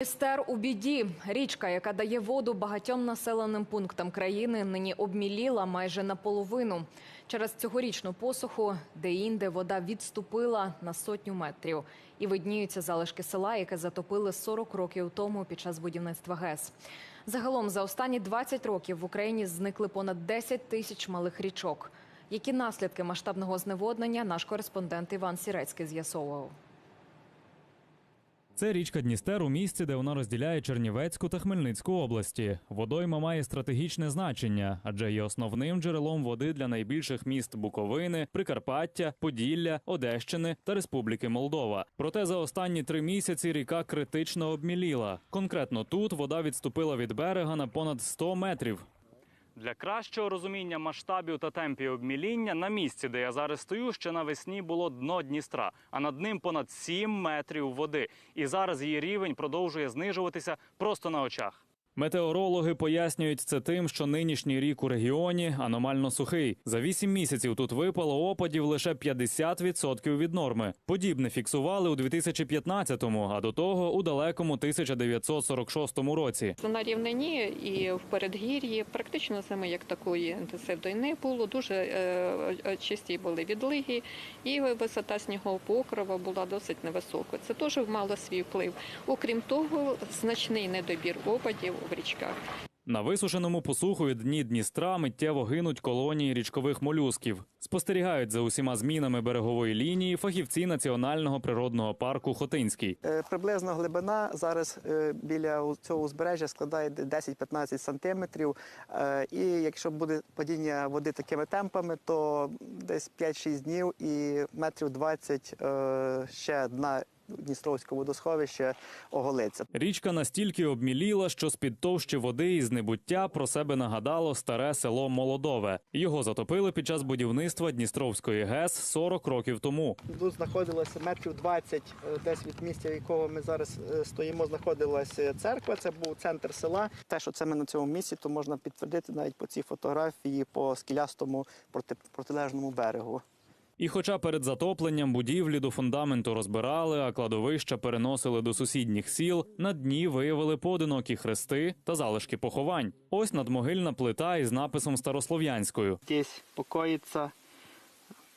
Дністер у біді. Річка, яка дає воду багатьом населеним пунктам країни, нині обміліла майже наполовину. Через цьогорічну посуху, де-інде вода відступила на сотню метрів. І видніються залишки села, яке затопили 40 років тому під час будівництва ГЕС. Загалом за останні 20 років в Україні зникли понад 10 тисяч малих річок. Які наслідки масштабного зневоднення наш кореспондент Іван Сірецький з'ясовував. Це річка Дністер у місці, де вона розділяє Чернівецьку та Хмельницьку області. Водойма має стратегічне значення, адже є основним джерелом води для найбільших міст Буковини, Прикарпаття, Поділля, Одещини та Республіки Молдова. Проте за останні три місяці ріка критично обміліла. Конкретно тут вода відступила від берега на понад 100 метрів. Для кращого розуміння масштабів та темпів обміління на місці, де я зараз стою, ще навесні було дно Дністра, а над ним понад 7 метрів води. І зараз її рівень продовжує знижуватися просто на очах. Метеорологи пояснюють це тим, що нинішній рік у регіоні аномально сухий. За 8 місяців тут випало опадів лише 50% від норми. Подібне фіксували у 2015-му, а до того у далекому 1946 році. На рівнині і в передгір'ї практично зими як такої інтенсивної не було. Дуже е, чисті були відлиги, і висота снігового покрова була досить невисокою. Це теж мало свій вплив. Окрім того, значний недобір опадів в річках. На висушеному посуху дні Дністра миттєво гинуть колонії річкових молюсків. Спостерігають за усіма змінами берегової лінії фахівці Національного природного парку Хотинський. Е, Приблизно глибина зараз е, біля цього узбережжя складає де- 10-15 сантиметрів. Е, І якщо буде падіння води такими темпами, то десь 5-6 днів і метрів 20 е, ще дна Дністровського водосховища оголиться. Річка настільки обміліла, що з-під товщі води і з небуття про себе нагадало старе село Молодове. Його затопили під час будівництва Дністровської ГЕС 40 років тому. Тут знаходилося метрів 20 е, десь від місця, в якого ми зараз е, стоїмо, знаходилася церква. Це був центр села. Те, що це ми на цьому місці, то можна підтвердити навіть по цій фотографії по скелястому проти, протилежному берегу. І хоча перед затопленням будівлі до фундаменту розбирали, а кладовища переносили до сусідніх сіл, на дні виявили поодинокі хрести та залишки поховань. Ось надмогильна плита із написом старослов'янською. Десь покоїться,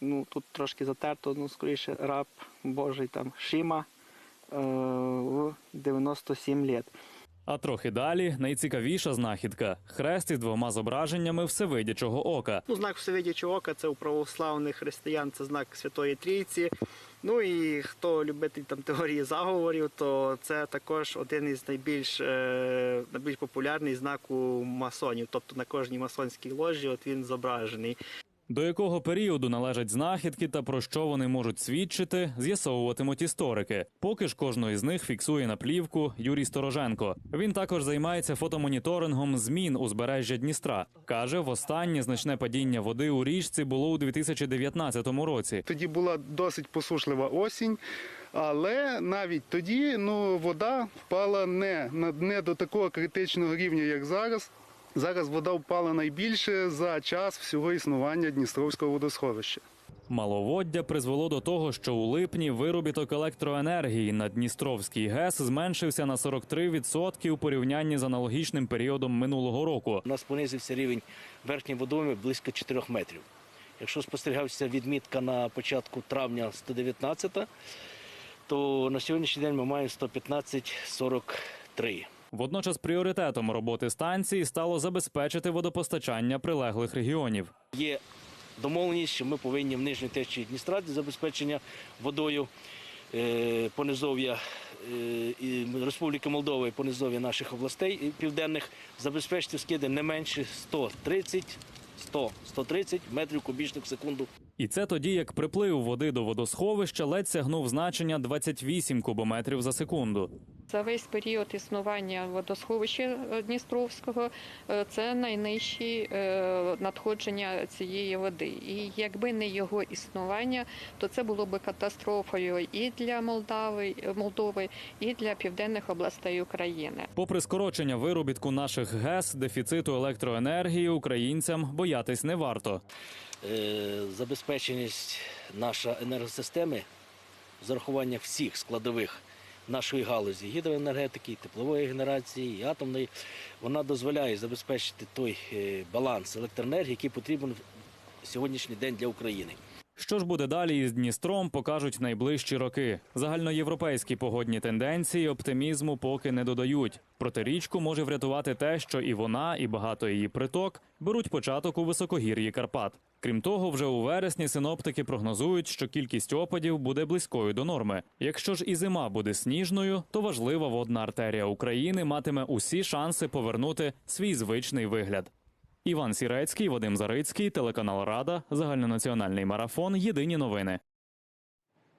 ну тут трошки затерто, ну скоріше раб Божий там Шима е, в 97 літ. А трохи далі найцікавіша знахідка хрест із двома зображеннями всевидячого ока. Ну, знак всевидячого ока це у православних християн, це знак Святої Трійці. Ну і хто любитель там теорії заговорів, то це також один із найбільш, е, найбільш популярний знак у масонів. Тобто на кожній масонській ложі от він зображений. До якого періоду належать знахідки та про що вони можуть свідчити, з'ясовуватимуть історики. Поки ж кожну із них фіксує на плівку Юрій Стороженко. Він також займається фотомоніторингом змін узбережжя Дністра. каже, востаннє значне падіння води у річці було у 2019 році. Тоді була досить посушлива осінь, але навіть тоді ну, вода впала не, не до такого критичного рівня, як зараз. Зараз вода впала найбільше за час всього існування Дністровського водосховища. Маловоддя призвело до того, що у липні виробіток електроенергії на Дністровський ГЕС зменшився на 43% у порівнянні з аналогічним періодом минулого року. У нас понизився рівень верхньої водойми близько 4 метрів. Якщо спостерігався відмітка на початку травня 119, то на сьогоднішній день ми маємо 115,43. Водночас пріоритетом роботи станції стало забезпечити водопостачання прилеглих регіонів. Є домовленість, що ми повинні в нижній течії Дністра забезпечення водою е, понизов'я е, Республіки Молдова і понизов'я наших областей південних забезпечити скиди не менше 130 100, 130 метрів кубічних в секунду І це тоді, як приплив води до водосховища ледь сягнув значення 28 кубометрів за секунду. За весь період існування водосховища е, Дністровського е, це найнижчі е, надходження цієї води. І якби не його існування, то це було би катастрофою і для Молдави, Молдови, і для південних областей України. Попри скорочення виробітку наших ГЕС, дефіциту електроенергії українцям боятись не варто. Е, забезпеченість наша енергосистеми з урахуванням всіх складових нашої галузі гідроенергетики, теплової генерації, атомної, вона дозволяє забезпечити той е, баланс електроенергії, який потрібен в сьогоднішній день для України. Що ж буде далі із Дністром, покажуть найближчі роки. Загальноєвропейські погодні тенденції оптимізму поки не додають. Проте річку може врятувати те, що і вона, і багато її приток беруть початок у високогір'ї Карпат. Крім того, вже у вересні синоптики прогнозують, що кількість опадів буде близькою до норми. Якщо ж і зима буде сніжною, то важлива водна артерія України матиме усі шанси повернути свій звичний вигляд. Іван Сірецький, Вадим Зарицький, телеканал Рада, загальнонаціональний марафон. Єдині новини.